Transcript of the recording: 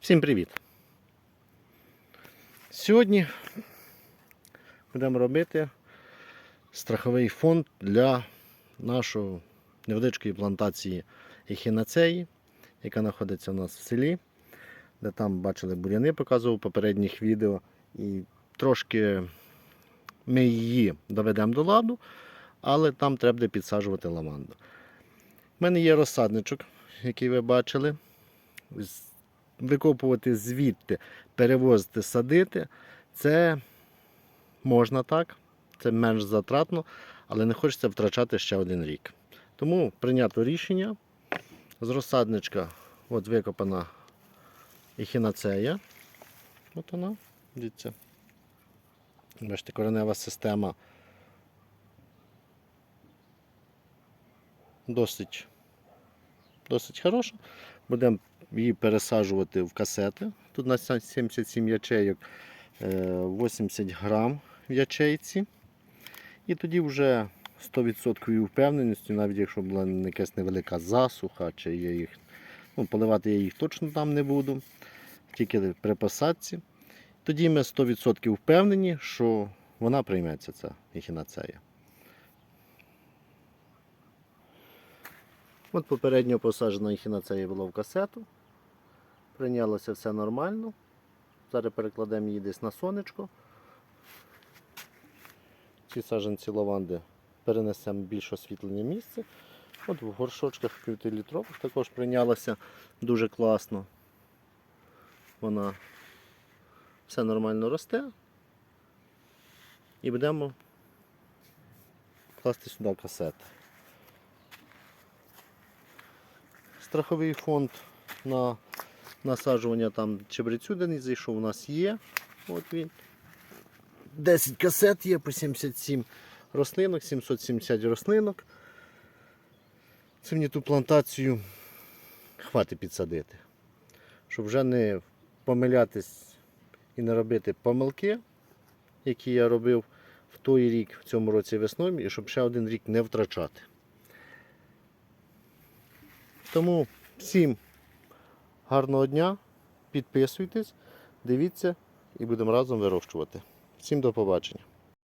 Всім привіт! Сьогодні будемо робити страховий фонд для нашої невеличкої плантації ехінацеї, яка знаходиться у нас в селі, де там бачили буряни, показував в попередніх відео. І трошки ми її доведемо до ладу, але там треба буде підсаджувати лаванду. У мене є розсадничок, який ви бачили. З- Викопувати звідти, перевозити, садити, це можна так, це менш затратно, але не хочеться втрачати ще один рік. Тому прийнято рішення. З розсадничка от викопана ехінацея. От вона, дивіться. Бачите, коренева система досить, досить хороша. Будемо її пересаджувати в касети. Тут на 77 ячейок, е, 80 грам в ячейці. І тоді вже 100% впевненістю, навіть якщо була якась невелика засуха, чи я їх, ну, поливати я їх точно там не буду, тільки при посадці. Тоді ми 100% впевнені, що вона прийметься, ця ехінацея. От попередньо посаджена ехінацея була в касету. Прийнялося все нормально. Зараз перекладемо її десь на сонечко. Ці саджанці лаванди перенесемо в більш освітлене місце. От в горшочках півтилітрових також прийнялася дуже класно. Вона все нормально росте. І будемо класти сюди касети. Страховий фонд на насаджування там чебрецю, де не зайшов, у нас є. От він. 10 касет є по 77 рослинок, 770 рослинок. Це мені ту плантацію хватить підсадити. Щоб вже не помилятись і не робити помилки, які я робив в той рік, в цьому році весною, і щоб ще один рік не втрачати. Тому всім гарного дня, підписуйтесь, дивіться і будемо разом вирощувати. Всім до побачення.